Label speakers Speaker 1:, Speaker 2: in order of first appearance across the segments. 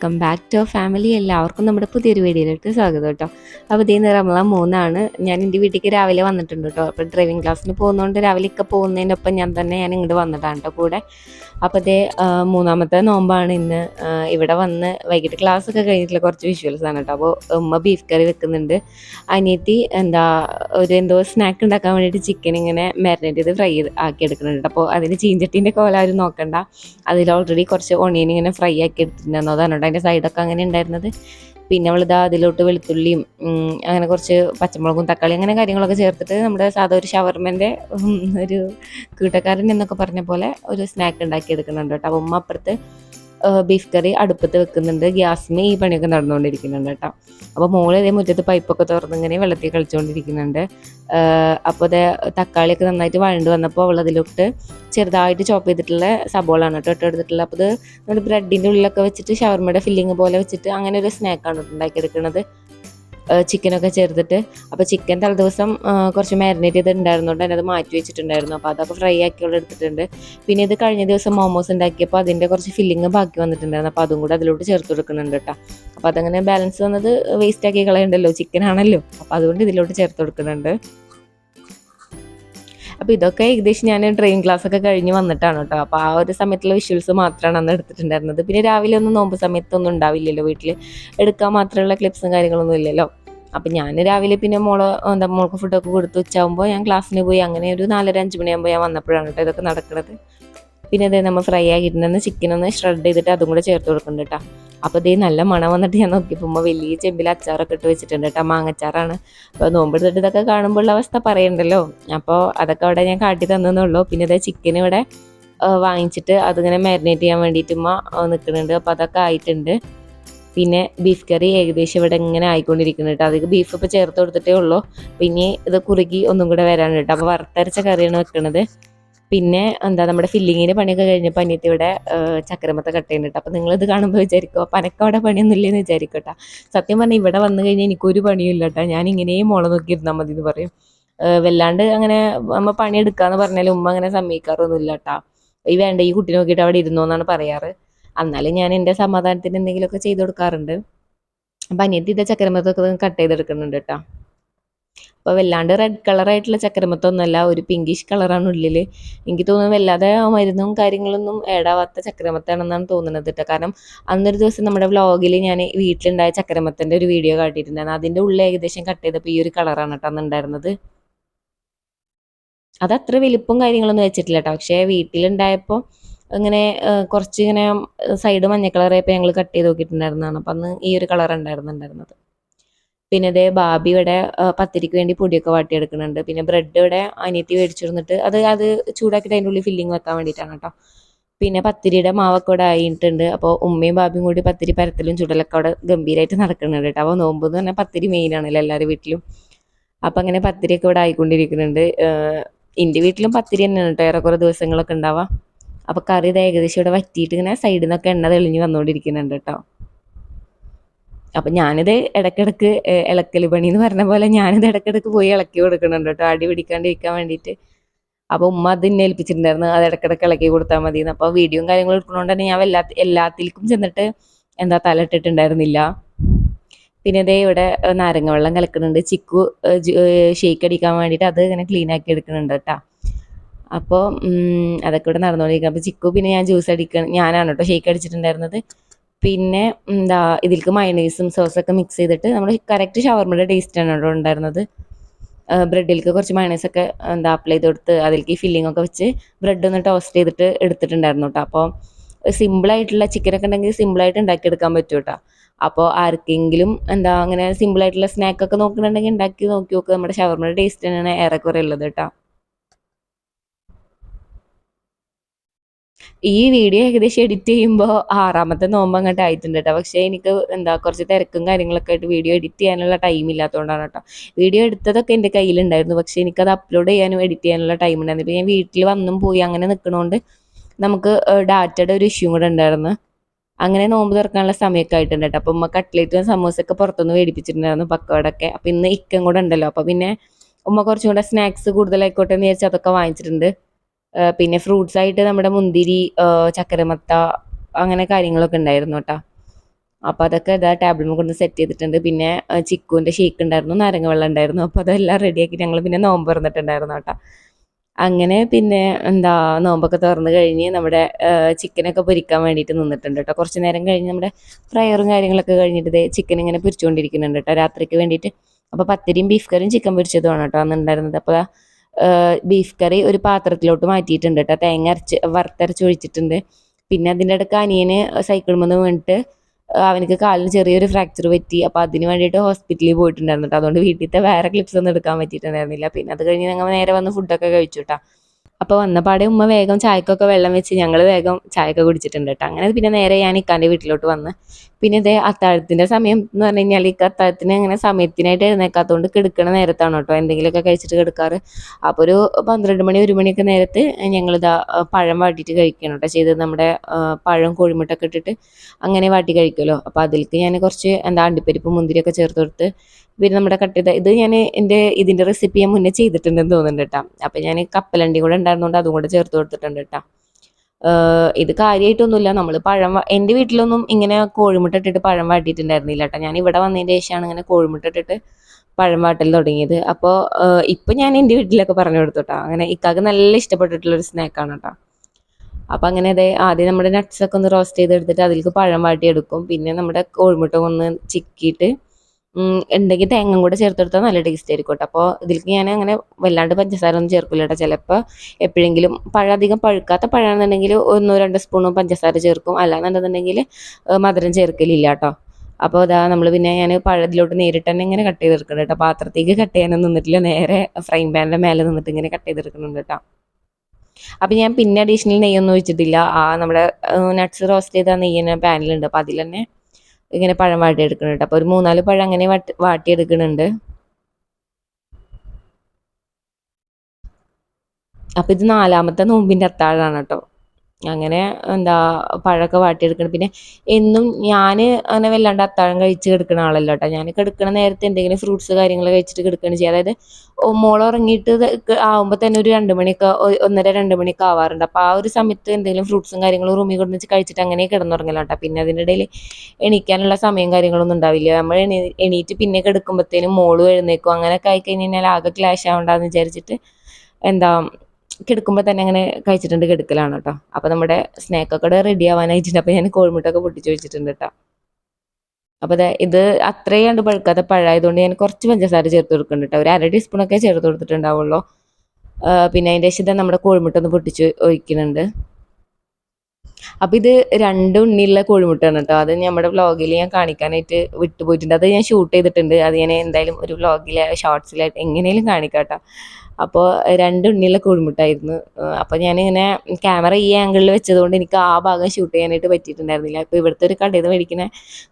Speaker 1: Welcome back to family. എല്ലാവർക്കും നമ്മുടെ പുതിയൊരു വീഡിയോയിലേക്ക് സ്വാഗതം കേട്ടോ. അപ്പോൾ ഇതേ റമളാൻ മൂന്നാണ്. ഞാൻ എന്റെ വീട്ടിലേക്ക് രാവിലെ വന്നിട്ടുണ്ട് കേട്ടോ. അപ്പോൾ ഡ്രൈവിംഗ് ക്ലാസ്സിന് പോകുന്നതുകൊണ്ട് രാവിലെ ഒക്കെ പോകുന്നതിനൊപ്പം ഞാൻ തന്നെ ഞാൻ ഇങ്ങോട്ട് വന്നതാണ് കേട്ടോ കൂടെ. അപ്പോൾ ഇതേ മൂന്നാമത്തെ നോമ്പാണ് ഇന്ന്. ഇവിടെ വന്ന് വൈകിട്ട് ക്ലാസ് ഒക്കെ കഴിഞ്ഞിട്ടുള്ള കുറച്ച് വിഷ്വൽസ് ആണ് കേട്ടോ. അപ്പോൾ ഉമ്മ ബീഫ് കറി വെക്കുന്നുണ്ട്. അനിയത്തി എന്താ ഒരു എന്തോ സ്നാക്ക് ഉണ്ടാക്കാൻ വേണ്ടിയിട്ട് ചിക്കൻ ഇങ്ങനെ മാരിനേറ്റ് ചെയ്ത് ഫ്രൈ ആക്കി എടുക്കുന്നുണ്ട് അപ്പോൾ അതിന് ചീഞ്ചട്ടീന്റെ കോല ആരും നോക്കണ്ട. അതിൽ ഓൾറെഡി കുറച്ച് ഓണിയൻ ഇങ്ങനെ ഫ്രൈ ആക്കി എടുത്തിട്ടുണ്ടെന്നോ അതാണ് കേട്ടോ സൈഡൊക്കെ അങ്ങനെ ഉണ്ടായിരുന്നത് പിന്നെ നമ്മളിതാ അതിലോട്ട് വെളുത്തുള്ളിയും അങ്ങനെ കുറച്ച് പച്ചമുളകും തക്കാളി അങ്ങനെ കാര്യങ്ങളൊക്കെ ചേർത്തിട്ട് നമ്മുടെ സാധാ ഒരു ഷവർമന്റെ ഒരു കൂട്ടക്കാരൻ എന്നൊക്കെ പറഞ്ഞ പോലെ ഒരു സ്നാക്ക് ഉണ്ടാക്കി എടുക്കുന്നുണ്ട് കേട്ടോ. അപ്പം ഉമ്മ അപ്പുറത്ത് ബീഫ് കറി അടുപ്പത്ത് വെക്കുന്നുണ്ട്. ഗ്യാസിന് ഈ പണിയൊക്കെ നടന്നുകൊണ്ടിരിക്കുന്നുണ്ട് കേട്ടോ. അപ്പോൾ മോൾ ഇതേ മുറ്റത്ത് പൈപ്പൊക്കെ തുറന്ന് ഇങ്ങനെ വെള്ളത്തിൽ കളിച്ചുകൊണ്ടിരിക്കുന്നുണ്ട് അപ്പോൾ അതേ തക്കാളിയൊക്കെ നന്നായിട്ട് വഴണ്ട് വന്നപ്പോൾ അവൾ അതിലോട്ട് ചെറുതായിട്ട് ചോപ്പ് ചെയ്തിട്ടുള്ള സബോളാണ് കേട്ടോ എടുത്തിട്ടുള്ളത് അപ്പോൾ ഇത് നമ്മുടെ ബ്രെഡിന്റെ ഉള്ളിലൊക്കെ വെച്ചിട്ട് ഷവർമയുടെ ഫില്ലിങ് പോലെ വെച്ചിട്ട് അങ്ങനെ ഒരു സ്നാക്കാണ് ഉണ്ടാക്കിയെടുക്കുന്നത്. ചിക്കനൊക്കെ ചേർത്തിട്ട്. അപ്പോൾ ചിക്കൻ തലേദിവസം കുറച്ച് ആ, കുറച്ച് മാരിനേറ്റ് ചെയ്തിട്ടുണ്ടായിരുന്നുകൊണ്ട് അതിനത് മാറ്റി വെച്ചിട്ടുണ്ടായിരുന്നു. അപ്പോൾ അതൊക്കെ ഫ്രൈ ആക്കി അവിടെ എടുത്തിട്ടുണ്ട്. പിന്നെ ഇത് കഴിഞ്ഞ ദിവസം മോമോസ് ഉണ്ടാക്കിയപ്പോൾ അതിന്റെ കുറച്ച് ഫില്ലിങ് ബാക്കി വന്നിട്ടുണ്ടായിരുന്നു. അപ്പോൾ അതും കൂടെ അതിലോട്ട് ചേർത്ത് കൊടുക്കുന്നുണ്ട് കേട്ടോ. അപ്പോൾ അതങ്ങനെ ബാലൻസ് വന്നത് വേസ്റ്റ് ആക്കി കളയണ്ടല്ലോ ചിക്കൻ ആണല്ലോ. അപ്പോൾ അതുകൊണ്ട് ഇതിലോട്ട് ചേർത്ത് കൊടുക്കുന്നുണ്ട്. അപ്പോൾ ഇതൊക്കെ ഏകദേശം ഞാൻ ട്രെയിൻ ക്ലാസ് ഒക്കെ കഴിഞ്ഞ് വന്നിട്ടാണ് കേട്ടോ. അപ്പോൾ ആ ഒരു സമയത്തുള്ള വിഷ്വൽസ് മാത്രമാണ് അന്ന് എടുത്തിട്ടുണ്ടായിരുന്നത്. പിന്നെ രാവിലെ ഒന്നും നോമ്പ് സമയത്തൊന്നും ഉണ്ടാവില്ലല്ലോ വീട്ടിൽ എടുക്കാൻ മാത്രമുള്ള ക്ലിപ്സും കാര്യങ്ങളൊന്നും ഇല്ലല്ലോ. അപ്പം ഞാൻ രാവിലെ പിന്നെ മോൾ എന്താ മോൾക്ക് ഫുഡൊക്കെ കൊടുത്ത് ഉച്ചയാകുമ്പോൾ ഞാൻ ക്ലാസ്സിന് പോയി. അങ്ങനെ ഒരു നാലര അഞ്ച് മണിയാകുമ്പോൾ ഞാൻ വന്നപ്പോഴാണ് കേട്ടോ ഇതൊക്കെ നടക്കുന്നത് പിന്നെ അതേ നമ്മൾ ഫ്രൈ ആക്കിയിട്ടുണ്ടെന്ന് ചിക്കൻ ഒന്ന് ഷ്രെഡ് ചെയ്തിട്ട് അതും കൂടെ ചേർത്ത് കൊടുക്കുന്നുണ്ട് കേട്ടോ. അപ്പോൾ ഇതേ നല്ല മണം വന്നിട്ട് ഞാൻ നോക്കിയപ്പോൾ വലിയ ചെമ്പിൽ അച്ചാറൊക്കെ ഇട്ട് വെച്ചിട്ടുണ്ട് കേട്ടോ. മാങ്ങച്ചാറാണ്. അപ്പോൾ നോമ്പെടുത്തിട്ട് ഇതൊക്കെ കാണുമ്പോൾ ഉള്ള അവസ്ഥ പറയണ്ടല്ലോ. അപ്പോൾ അതൊക്കെ അവിടെ ഞാൻ കാട്ടി തന്നെന്നുള്ളൂ പിന്നെ അതേ ചിക്കൻ ഇവിടെ വാങ്ങിച്ചിട്ട് അതിങ്ങനെ മാരിനേറ്റ് ചെയ്യാൻ വേണ്ടിയിട്ട് നിൽക്കുന്നുണ്ട് അപ്പോൾ അതൊക്കെ ആയിട്ടുണ്ട്. പിന്നെ ബീഫ് കറി ഏകദേശം ഇവിടെ ഇങ്ങനെ ആയിക്കൊണ്ടിരിക്കുന്നുണ്ട് കേട്ടോ അതിൽ ബീഫ് ഇപ്പോൾ ചേർത്ത് കൊടുത്തിട്ടേ ഉള്ളൂ. പിന്നെ ഇത് കുറുകി ഒന്നും കൂടെ വരാൻ കേട്ടോ അപ്പോൾ വറുത്തരച്ച കറിയാണ് വെക്കുന്നത് പിന്നെ എന്താ നമ്മുടെ ഫില്ലിങ്ങിന്റെ പണിയൊക്കെ കഴിഞ്ഞപ്പോൾ അനിയത്തി ഇവിടെ ചക്രമത്തെ കട്ട് ചെയ്യുന്നുണ്ട് അപ്പോൾ നിങ്ങളിത് കാണുമ്പോൾ വിചാരിക്കും അപ്പോൾ അനക്ക് അവിടെ പണിയൊന്നും ഇല്ലെന്ന് വിചാരിക്കും കേട്ടോ സത്യം പറഞ്ഞാൽ ഇവിടെ വന്നു കഴിഞ്ഞാൽ എനിക്കൊരു പണിയും ഇല്ല കേട്ടോ ഞാൻ ഇങ്ങനെയും മോളെ നോക്കിയിരുന്നാൽ മതി എന്ന് പറയും. വല്ലാണ്ട് അങ്ങനെ നമ്മ പണിയെടുക്കാന്ന് പറഞ്ഞാൽ ഉമ്മ അങ്ങനെ സമ്മതിക്കാറൊന്നുമില്ല കേട്ടോ ഈ വേണ്ട ഈ കുട്ടി നോക്കിയിട്ട് അവിടെ ഇരുന്നോ എന്നാണ് പറയാറ്. എന്നാലും ഞാൻ എന്റെ സമാധാനത്തിന് എന്തെങ്കിലുമൊക്കെ ചെയ്ത് കൊടുക്കാറുണ്ട്. അപ്പം അനിയത്തി ഇതേ ചക്കരമത്തൊക്കെ കട്ട് ചെയ്തെടുക്കുന്നുണ്ട് കേട്ടോ. അപ്പോൾ വല്ലാണ്ട് റെഡ് കളറായിട്ടുള്ള ചക്കരമത്തൊന്നുമല്ല ഒരു പിങ്കിഷ് കളറാണ് ഉള്ളിൽ. എനിക്ക് തോന്നുന്നു വല്ലാതെ മരുന്നും കാര്യങ്ങളൊന്നും ഏടാവാത്ത ചക്കരമത്താണെന്നാണ് തോന്നുന്നത് കേട്ടോ. കാരണം അന്നൊരു ദിവസം നമ്മുടെ വ്ളോഗിൽ ഞാൻ വീട്ടിലുണ്ടായ ചക്കരമത്തന്റെ ഒരു വീഡിയോ കാട്ടിയിട്ടുണ്ടായിരുന്നു. അതിന്റെ ഉള്ളിൽ ഏകദേശം കട്ട് ചെയ്തപ്പോൾ ഈ ഒരു കളറാണ് കേട്ടോ അന്നുണ്ടായിരുന്നത് അത് അത്ര വലിപ്പം കാര്യങ്ങളൊന്നും വെച്ചിട്ടില്ല കേട്ടോ. പക്ഷേ വീട്ടിലുണ്ടായപ്പോൾ ഇങ്ങനെ കുറച്ച് ഇങ്ങനെ സൈഡ് മഞ്ഞ കളറായപ്പോൾ ഞങ്ങൾ കട്ട് ചെയ്ത് നോക്കിയിട്ടുണ്ടായിരുന്നതാണ്. അപ്പം അന്ന് ഈ ഒരു കളർ ഉണ്ടായിരുന്നുണ്ടായിരുന്നത്. പിന്നെ ഇതേ ബാബി ഇവിടെ പത്തിരിക്ക് വേണ്ടി പൊടിയൊക്കെ വാട്ടിയെടുക്കുന്നുണ്ട്. പിന്നെ ബ്രെഡ് ഇവിടെ അനിയത്തി മേടിച്ചിരുന്നിട്ട് അത് അത് ചൂടാക്കിയിട്ട് അതിന്റെ ഉള്ളിൽ ഫില്ലിങ് വെക്കാൻ വേണ്ടിയിട്ടാണ് കേട്ടോ. പിന്നെ പത്തിരിയുടെ മാവൊക്കെ ഇവിടെ ആയിട്ടുണ്ട്. അപ്പോൾ ഉമ്മയും ബാബിയും കൂടി പത്തിരി പരത്തലും ചുടലൊക്കെ അവിടെ ഗംഭീരമായിട്ട് നടക്കുന്നുണ്ട് കേട്ടോ. അപ്പോൾ നോമ്പ് എന്ന് പറഞ്ഞാൽ പത്തിരി മെയിൻ ആണല്ലോ എല്ലാവരുടെ വീട്ടിലും. അപ്പം അങ്ങനെ പത്തിരിയൊക്കെ ഇവിടെ ആയിക്കൊണ്ടിരിക്കുന്നുണ്ട്. എന്റെ വീട്ടിലും പത്തിരി തന്നെയാണ് കേട്ടോ. ഏറെക്കുറെ ദിവസങ്ങളൊക്കെ ഉണ്ടാവുക. അപ്പോൾ കറി ഇത് ഏകദേശം ഇവിടെ വറ്റിയിട്ട് ഇങ്ങനെ സൈഡിൽ നിന്നൊക്കെ എണ്ണ തെളിഞ്ഞ് വന്നുകൊണ്ടിരിക്കുന്നുണ്ട് കേട്ടോ അപ്പം ഞാനിത് ഇടയ്ക്കിടയ്ക്ക് ഇളക്കൽ പണി എന്ന് പറഞ്ഞ പോലെ ഞാനിത് ഇടയ്ക്കിടയ്ക്ക് പോയി ഇളക്കി കൊടുക്കുന്നുണ്ട് കേട്ടോ അടി പിടിക്കാണ്ടിരിക്കാൻ വേണ്ടിയിട്ട്. അപ്പോൾ ഉമ്മ അത് എന്നെ ഏൽപ്പിച്ചിട്ടുണ്ടായിരുന്നു. അത് ഇടയ്ക്കിടയ്ക്ക് ഇളക്കി കൊടുത്താൽ മതി എന്ന് അപ്പോൾ വീഡിയോയും കാര്യങ്ങളും എടുക്കുന്നതുകൊണ്ട് തന്നെ ഞാൻ എല്ലാ എല്ലാത്തിലേക്കും ചെന്നിട്ട് എന്താ തലട്ടിട്ടുണ്ടായിരുന്നില്ല പിന്നെ ഇതേ ഇവിടെ നാരങ്ങ വെള്ളം കലക്കുന്നുണ്ട്. ചിക്കു ഷേക്ക് അടിക്കാൻ വേണ്ടിയിട്ട് അത് ഇങ്ങനെ ക്ലീൻ ആക്കി എടുക്കുന്നുണ്ട് കേട്ടോ അപ്പോൾ അതൊക്കെ ഇവിടെ നടന്നുകൊണ്ടിരിക്കുക അപ്പോൾ ചിക്കു പിന്നെ ഞാൻ ജ്യൂസ് അടിക്കണം. ഞാനാണ് കേട്ടോ ഷേക്ക് അടിച്ചിട്ടുണ്ടായിരുന്നത്. പിന്നെ എന്താ ഇതിലേക്ക് മയണൈസും സോസൊക്കെ മിക്സ് ചെയ്തിട്ട് നമ്മൾ കറക്റ്റ് ഷവർമയുടെ ടേസ്റ്റാണ് കേട്ടോ ഉണ്ടായിരുന്നത്. ബ്രെഡിലേക്ക് കുറച്ച് മയണൈസൊക്കെ എന്താ അപ്ലൈ ചെയ്ത് കൊടുത്ത് അതിലേക്ക് ഫില്ലിംഗ് ഒക്കെ വെച്ച് ബ്രെഡ് ഒന്ന് ടോസ്റ്റ് ചെയ്തിട്ട് എടുത്തിട്ടുണ്ടായിരുന്നു കേട്ടോ അപ്പോൾ സിമ്പിളായിട്ടുള്ള ചിക്കനൊക്കെ ഉണ്ടെങ്കിൽ സിമ്പിളായിട്ട് ഉണ്ടാക്കിയെടുക്കാൻ പറ്റും കേട്ടോ അപ്പോൾ ആർക്കെങ്കിലും എന്താ അങ്ങനെ സിമ്പിളായിട്ടുള്ള സ്നാക്കൊക്കെ നോക്കുന്നുണ്ടെങ്കിൽ ഉണ്ടാക്കി നോക്കി നോക്കുക നമ്മുടെ ഷവർമയുടെ ടേസ്റ്റ് തന്നെയാണ് ഏറെക്കുറെ ഉള്ളത് കേട്ടോ ഈ വീഡിയോ ഏകദേശം എഡിറ്റ് ചെയ്യുമ്പോൾ ആറാമത്തെ നോമ്പ് അങ്ങോട്ട് ആയിട്ടുണ്ട് കേട്ടോ പക്ഷേ എനിക്ക് എന്താ കുറച്ച് തിരക്കും കാര്യങ്ങളൊക്കെ ആയിട്ട് വീഡിയോ എഡിറ്റ് ചെയ്യാനുള്ള ടൈം ഇല്ലാത്തതുകൊണ്ടാണ് കേട്ടോ വീഡിയോ എടുത്തതൊക്കെ എന്റെ കയ്യിലുണ്ടായിരുന്നു. പക്ഷേ എനിക്കത് അപ്ലോഡ് ചെയ്യാനും എഡിറ്റ് ചെയ്യാനുള്ള ടൈം ഉണ്ടായിരുന്നു. ഇപ്പോൾ ഞാൻ വീട്ടിൽ വന്നും പോയി അങ്ങനെ നിൽക്കണോണ്ട് നമുക്ക് ഡാറ്റയുടെ ഒരു ഇഷ്യൂ കൂടെ ഉണ്ടായിരുന്നു. അങ്ങനെ നോമ്പ് തുറക്കാനുള്ള സമയമൊക്കെ ആയിട്ടുണ്ട് കേട്ടോ അപ്പം ഉമ്മ കട്ട്ലേറ്റും സമൂസയൊക്കെ പുറത്തുനിന്ന് മേടിപ്പിച്ചിട്ടുണ്ടായിരുന്നു പക്കവടൊക്കെ. അപ്പം ഇന്ന് ഇക്കം കൂടെ ഉണ്ടല്ലോ. അപ്പം പിന്നെ ഉമ്മ കുറച്ചും കൂടെ സ്നാക്സ് കൂടുതലായിക്കോട്ടെ എന്ന് വിചാരിച്ച് അതൊക്കെ വാങ്ങിച്ചിട്ടുണ്ട്. പിന്നെ ഫ്രൂട്ട്സ് ആയിട്ട് നമ്മുടെ മുന്തിരി ചക്കരമത്ത അങ്ങനെ കാര്യങ്ങളൊക്കെ ഉണ്ടായിരുന്നു കേട്ടോ അപ്പോൾ അതൊക്കെ ഇതാ ടേബിളിൽ കൊണ്ട് സെറ്റ് ചെയ്തിട്ടുണ്ട്. പിന്നെ ചിക്കുവിന്റെ ഷേക്ക് ഉണ്ടായിരുന്നു നാരങ്ങ വെള്ളം ഉണ്ടായിരുന്നു. അപ്പോൾ അതെല്ലാം റെഡിയാക്കി ഞങ്ങൾ പിന്നെ നോമ്പ് തുറന്നിട്ടുണ്ടായിരുന്നു കേട്ടോ അങ്ങനെ പിന്നെ എന്താ നോമ്പൊക്കെ തുറന്ന് കഴിഞ്ഞ് നമ്മുടെ ചിക്കനൊക്കെ പൊരിക്കാൻ വേണ്ടിയിട്ട് നിന്നിട്ടുണ്ട് കേട്ടോ കുറച്ച് നേരം കഴിഞ്ഞ് നമ്മുടെ ഫ്രയറും കാര്യങ്ങളൊക്കെ കഴിഞ്ഞിട്ട് ചിക്കൻ ഇങ്ങനെ പൊരിച്ചുകൊണ്ടിരിക്കുന്നുണ്ട് കേട്ടോ രാത്രിക്ക് വേണ്ടിയിട്ട്. അപ്പോൾ പത്തിരിയും ബീഫ് കറിയും ചിക്കൻ പൊരിച്ചതുമാണ് കേട്ടോ അന്ന് ഉണ്ടായിരുന്നത്. അപ്പോൾ ബീഫ് കറി ഒരു പാത്രത്തിലോട്ട് മാറ്റിയിട്ടുണ്ട് കേട്ടോ തേങ്ങ അരച്ച് വറുത്തരച്ച് ഒഴിച്ചിട്ടുണ്ട്. പിന്നെ അതിന്റെ ഇടയ്ക്ക് അനിയന് സൈക്കിൾ മുന്ന് വീണിട്ട് അവനക്ക് കാലിന് ചെറിയൊരു ഫ്രാക്ചർ പറ്റി. അപ്പോൾ അതിന് വേണ്ടിയിട്ട് ഹോസ്പിറ്റലിൽ പോയിട്ടുണ്ടായിരുന്നു കേട്ടോ അതുകൊണ്ട് വീട്ടിലത്തെ വേറെ ക്ലിപ്സ് ഒന്നും എടുക്കാൻ പറ്റിയിട്ടുണ്ടായിരുന്നില്ല. പിന്നെ അത് കഴിഞ്ഞ് ഞങ്ങൾ നേരെ വന്ന് ഫുഡൊക്കെ കഴിച്ചു കേട്ടോ അപ്പോൾ വന്നപാടെ ഉമ്മ വേഗം ചായക്കൊക്കെ വെള്ളം വെച്ച് ഞങ്ങൾ വേഗം ചായയൊക്കെ കുടിച്ചിട്ടുണ്ട് കേട്ടോ അങ്ങനെ പിന്നെ നേരെ ഞാൻ ഇക്കാന്റെ വീട്ടിലോട്ട് വന്ന്. പിന്നെ ഇതേ അത്താഴത്തിന്റെ സമയം എന്ന് പറഞ്ഞു കഴിഞ്ഞാൽ ഈ അത്താഴത്തിന് അങ്ങനെ സമയത്തിനായിട്ട് എഴുന്നേക്കാത്തതുകൊണ്ട് കിടക്കണ നേരത്താണ് കേട്ടോ. എന്തെങ്കിലുമൊക്കെ കഴിച്ചിട്ട് കിടക്കാറ്. അപ്പോൾ ഒരു പന്ത്രണ്ട് മണി ഒരു മണിയൊക്കെ നേരത്ത് ഞങ്ങളിതാ പഴം വാട്ടിയിട്ട് കഴിക്കണം കേട്ടോ. ചെയ്ത് നമ്മുടെ പഴം കോഴിമുട്ടൊക്കെ ഇട്ടിട്ട് അങ്ങനെ വാട്ടി കഴിക്കുമല്ലോ. അപ്പോൾ അതിലേക്ക് ഞാൻ കുറച്ച് എന്താ അണ്ടിപ്പരിപ്പ് മുന്തിരിയൊക്കെ ചേർത്ത് കൊടുത്ത് പിന്നെ നമ്മുടെ കട്ട് ചെയ്ത ഇത് ഞാൻ എന്റെ ഇതിന്റെ റെസിപ്പി ഞാൻ മുന്നേ ചെയ്തിട്ടുണ്ടെന്ന് തോന്നുന്നുണ്ട് കേട്ടോ അപ്പം ഞാൻ കപ്പലണ്ടി കൂടെ ഉണ്ടായിരുന്നുകൊണ്ട് അതും കൂടെ ചേർത്ത് കൊടുത്തിട്ടുണ്ട് കേട്ടോ ഇത് കാര്യമായിട്ടൊന്നുമില്ല നമ്മൾ പഴം എന്റെ വീട്ടിലൊന്നും ഇങ്ങനെ കോഴിമുട്ട ഇട്ടിട്ട് പഴം വാട്ടിയിട്ടുണ്ടായിരുന്നില്ല കേട്ടോ ഞാൻ ഇവിടെ വന്നതിന്റെ ശേഷമാണ് ഇങ്ങനെ കോഴിമുട്ട ഇട്ടിട്ട് പഴം വാട്ടൽ തുടങ്ങിയത്. അപ്പോൾ ഇപ്പം ഞാൻ എന്റെ വീട്ടിലൊക്കെ പറഞ്ഞു കൊടുത്തു കേട്ടോ അങ്ങനെ ഇക്കാക്ക് നല്ല ഇഷ്ടപ്പെട്ടിട്ടുള്ളൊരു സ്നാക്കാണ് കേട്ടോ അപ്പം അങ്ങനെ അതെ ആദ്യം നമ്മുടെ നട്ട്സൊക്കെ ഒന്ന് റോസ്റ്റ് ചെയ്തെടുത്തിട്ട് അതിലേക്ക് പഴം വാട്ടിയെടുക്കും. പിന്നെ നമ്മുടെ കോഴിമുട്ട ഒന്ന് ചിക്കിയിട്ട് ഉണ്ടെങ്കിൽ തേങ്ങ കൂടെ ചേർത്തെടുത്താൽ നല്ല ടേസ്റ്റ് ആയിരിക്കും കേട്ടോ അപ്പോൾ ഇതിലേക്ക് ഞാൻ അങ്ങനെ വല്ലാണ്ട് പഞ്ചസാര ഒന്നും ചേർക്കില്ല കേട്ടോ ചിലപ്പോൾ എപ്പോഴെങ്കിലും പഴം അധികം പഴുക്കാത്ത പഴമാണെന്നുണ്ടെങ്കിൽ ഒന്നോ രണ്ടോ സ്പൂണോ പഞ്ചസാര ചേർക്കും. അല്ലാന്നുണ്ടെന്നുണ്ടെങ്കിൽ മധുരം ചേർക്കലില്ല കേട്ടോ അപ്പോൾ അതാ നമ്മൾ പിന്നെ ഞാൻ പഴത്തിലോട്ട് നേരിട്ട് തന്നെ ഇങ്ങനെ കട്ട് ചെയ്തെടുക്കുന്നുണ്ട് കേട്ടോ പാത്രത്തേക്ക് കട്ട് ചെയ്യാനൊന്നും നിന്നിട്ടില്ല. നേരെ ഫ്രൈ പാനിന്റെ മേലെ നിന്നിട്ട് ഇങ്ങനെ കട്ട് ചെയ്തെടുക്കുന്നുണ്ട് കേട്ടോ അപ്പം ഞാൻ പിന്നെ അഡീഷണൽ നെയ്യൊന്നും ഒഴിച്ചിട്ടില്ല. ആ നമ്മുടെ നട്ട്സ് റോസ്റ്റ് ചെയ്ത നെയ്യ് പാനിലുണ്ട്. അപ്പോൾ അതിൽ തന്നെ ഇങ്ങനെ പഴം വാട്ടിയെടുക്കുന്നുണ്ട്. അപ്പോൾ ഒരു മൂന്നാൽ പഴം അങ്ങനെ വാട്ടി വാട്ടിയെടുക്കുന്നുണ്ട്. അപ്പോൾ ഇത് നാലാമത്തെ നോമ്പിന്റെ അത്താഴമാണ് കേട്ടോ. അങ്ങനെ എന്താ പഴമൊക്കെ വാട്ടിയെടുക്കണം. പിന്നെ എന്നും ഞാൻ അങ്ങനെ വല്ലാണ്ട് അത്താഴം കഴിച്ച് കിടക്കുന്ന ആളല്ല കേട്ടോ ഞാൻ കിടക്കുന്ന നേരത്തെ എന്തെങ്കിലും ഫ്രൂട്ട്സ് കാര്യങ്ങൾ കഴിച്ചിട്ട് കിടക്കുകയാണ് ചെയ്യുക അതായത് മോൾ ഉറങ്ങിയിട്ട് ആകുമ്പോൾ തന്നെ ഒരു രണ്ട് മണിയൊക്കെ ഒന്നര രണ്ട് മണിയൊക്കെ ആവാറുണ്ട്. അപ്പോൾ ആ ഒരു സമയത്ത് എന്തെങ്കിലും ഫ്രൂട്ട്സും കാര്യങ്ങളും റൂമിൽ കൊണ്ടു വെച്ച് കഴിച്ചിട്ട് അങ്ങനെ കിടന്നുറങ്ങല കേട്ടോ പിന്നെ അതിന്റെ ഇടയിൽ എണീക്കാനുള്ള സമയം കാര്യങ്ങളൊന്നും ഉണ്ടാവില്ല. നമ്മൾ എണീ എണീറ്റ് പിന്നെ കിടക്കുമ്പോഴത്തേനും മോളും എഴുന്നേക്കും. അങ്ങനെയൊക്കെ ആയിക്കഴിഞ്ഞ് കഴിഞ്ഞാൽ ആകെ ക്ലാഷ് ആവണ്ടെന്ന് വിചാരിച്ചിട്ട് എന്താ കിടക്കുമ്പോൾ തന്നെ അങ്ങനെ കഴിച്ചിട്ടുണ്ട് കിടക്കലാണ് കേട്ടോ അപ്പോൾ നമ്മുടെ സ്നാക്കൊക്കെ റെഡി ആവാനായിട്ടുണ്ട്. അപ്പോൾ ഞാൻ കോഴിമുട്ടൊക്കെ പൊട്ടിച്ച് വെച്ചിട്ടുണ്ട് കേട്ടോ അപ്പോൾ അതെ ഇത് അത്രയും കണ്ട് പഴുക്കാത്ത പഴമായതുകൊണ്ട് ഞാൻ കുറച്ച് പഞ്ചസാര ചേർത്ത് കൊടുക്കുന്നുണ്ട് കേട്ടോ ഒരു അര ടീസ്പൂണൊക്കെ ചേർത്ത് കൊടുത്തിട്ടുണ്ടാവുള്ളൂ. പിന്നെ അതിന്റെ ശേഷം നമ്മുടെ കോഴിമുട്ട ഒന്ന് പൊട്ടിച്ച് ഒഴിക്കുന്നുണ്ട്. അപ്പം ഇത് രണ്ട് ഉണ്ണിയുള്ള കോഴിമുട്ടയാണ് കേട്ടോ അത് നമ്മുടെ വ്ളോഗിൽ ഞാൻ കാണിക്കാനായിട്ട് വിട്ടുപോയിട്ടുണ്ട്. അത് ഞാൻ ഷൂട്ട് ചെയ്തിട്ടുണ്ട്. അത് ഞാൻ എന്തായാലും ഒരു വ്ളോഗിൽ ഷോർട്സിലായിട്ട് എങ്ങനെയും കാണിക്കാം കേട്ടോ അപ്പോൾ രണ്ട് ഉണ്ണിയുള്ള കോഴിമുട്ടായിരുന്നു അപ്പോൾ ഞാനിങ്ങനെ ക്യാമറ ഈ ആംഗിളിൽ വെച്ചതുകൊണ്ട് എനിക്ക് ആ ഭാഗം ഷൂട്ട് ചെയ്യാനായിട്ട് പറ്റിയിട്ടുണ്ടായിരുന്നില്ല. അപ്പോൾ ഇവിടുത്തെ ഒരു കടയിൽ നിന്ന് മേടിക്കുന്ന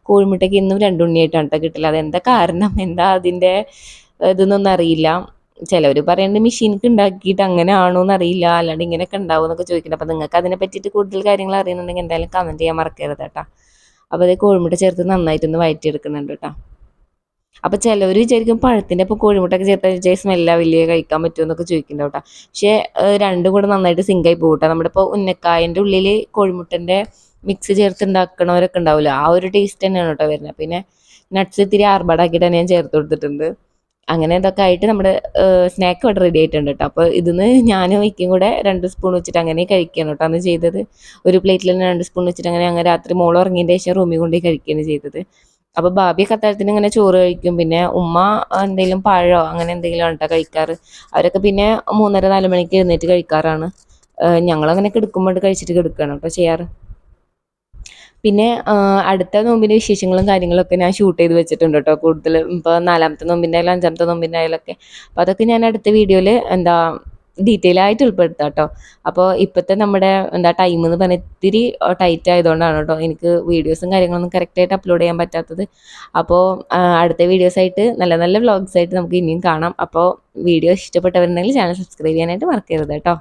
Speaker 1: കോഴിമുട്ടയ്ക്ക് ഇന്നും രണ്ട് ഉണ്ണിയായിട്ടാണ് കേട്ടോ കിട്ടില്ല അതെന്താ കാരണം? എന്താ അതിന്റെ ഇതൊന്നും അറിയില്ല. ചിലവർ പറയുന്നത് മെഷീനിക്ക് ഉണ്ടാക്കിയിട്ട് അങ്ങനെ ആണോ എന്നറിയില്ല അല്ലാണ്ട് ഇങ്ങനെയൊക്കെ ഉണ്ടാവും എന്നൊക്കെ ചോദിക്കുന്നുണ്ട് അപ്പോൾ നിങ്ങൾക്ക് അതിനെ പറ്റിയിട്ട് കൂടുതൽ കാര്യങ്ങൾ അറിയുന്നുണ്ടെങ്കിൽ എന്തായാലും കമന്റ് ചെയ്യാൻ മറക്കരുത് കേട്ടോ അപ്പോൾ അത് കോഴിമുട്ട ചേർത്ത് നന്നായിട്ടൊന്ന് വയറ്റിയെടുക്കുന്നുണ്ട് കേട്ടോ അപ്പോൾ ചിലവർ വിചാരിക്കും പഴത്തിന്റെ ഇപ്പോൾ കോഴിമുട്ടൊക്കെ ചേർത്ത് വിചാരിച്ച സ്മെല്ല വലിയ കഴിക്കാൻ പറ്റുമെന്നൊക്കെ ചോദിക്കുന്നുണ്ട് കേട്ടോ. പക്ഷേ രണ്ടും കൂടെ നന്നായിട്ട് സിങ്കായി പോകും കേട്ടോ. നമ്മുടെ ഇപ്പോൾ ഉന്നക്കായന്റെ ഉള്ളിൽ കോഴിമുട്ടന്റെ മിക്സ് ചേർത്ത് ഉണ്ടാക്കണവരൊക്കെ ഉണ്ടാവില്ല ആ ഒരു ടേസ്റ്റ് തന്നെയാണ് കേട്ടോ വരുന്നത്. പിന്നെ നട്ട്സ് ഇത്തിരി ആർബാടാക്കിയിട്ട് തന്നെ ഞാൻ ചേർത്ത് കൊടുത്തിട്ടുണ്ട്. അങ്ങനെ ഇതൊക്കെ ആയിട്ട് നമ്മുടെ സ്നാക്ക് ഇവിടെ റെഡി ആയിട്ടുണ്ട് കേട്ടോ. അപ്പോൾ ഇതിന്ന് ഞാനും വയ്ക്കും കൂടെ രണ്ട് സ്പൂൺ വെച്ചിട്ട് അങ്ങനെ കഴിക്കുകയാണ് കേട്ടോ. അന്ന് ചെയ്തത് ഒരു പ്ലേറ്റിൽ തന്നെ രണ്ട് സ്പൂൺ വെച്ചിട്ട് അങ്ങനെ അങ്ങനെ രാത്രി മോൾ ശേഷം റൂമിൽ കൊണ്ടുപോയി കഴിക്കുകയാണ് ചെയ്തത്. അപ്പോൾ ഭാബി അത്താഴത്തിന് ഇങ്ങനെ ചോറ് കഴിക്കും. പിന്നെ ഉമ്മ എന്തെങ്കിലും പഴോ അങ്ങനെ എന്തെങ്കിലും കേട്ടോ കഴിക്കാറ്. അവരൊക്കെ പിന്നെ മൂന്നര നാല് മണിക്ക് എഴുന്നേറ്റ് കഴിക്കാറാണ്. ഞങ്ങളങ്ങനെ കിടക്കുമ്പോൾ കഴിച്ചിട്ട് കിടക്കുകയാണ് കേട്ടോ ചെയ്യാറ്. പിന്നെ അടുത്ത നോമ്പിന്റെ വിശേഷങ്ങളും കാര്യങ്ങളൊക്കെ ഞാൻ ഷൂട്ട് ചെയ്ത് വെച്ചിട്ടുണ്ട് കേട്ടോ കൂടുതൽ ഇപ്പോൾ നാലാമത്തെ നോമ്പിന്റെ ആയാലും അഞ്ചാമത്തെ നോമ്പിന്റെ ആയാലൊക്കെ. അപ്പോൾ അതൊക്കെ ഞാൻ അടുത്ത വീഡിയോയിൽ എന്താ ഡീറ്റെയിൽ ആയിട്ട് ഉൾപ്പെടുത്താം കേട്ടോ. അപ്പോൾ ഇപ്പോഴത്തെ നമ്മുടെ എന്താ ടൈം എന്ന് പറഞ്ഞാൽ ഇത്തിരി ടൈറ്റ് ആയതുകൊണ്ടാണ് കേട്ടോ എനിക്ക് വീഡിയോസും കാര്യങ്ങളൊന്നും കറക്റ്റായിട്ട് അപ്ലോഡ് ചെയ്യാൻ പറ്റാത്തത്. അപ്പോൾ അടുത്ത വീഡിയോസായിട്ട് നല്ല നല്ല വ്ളോഗ്സ് ആയിട്ട് നമുക്ക് ഇനിയും കാണാം. അപ്പോൾ വീഡിയോ ഇഷ്ടപ്പെട്ടവരുണ്ടെങ്കിൽ ചാനൽ സബ്സ്ക്രൈബ് ചെയ്യാനായിട്ട് മറക്കരുത് കേട്ടോ.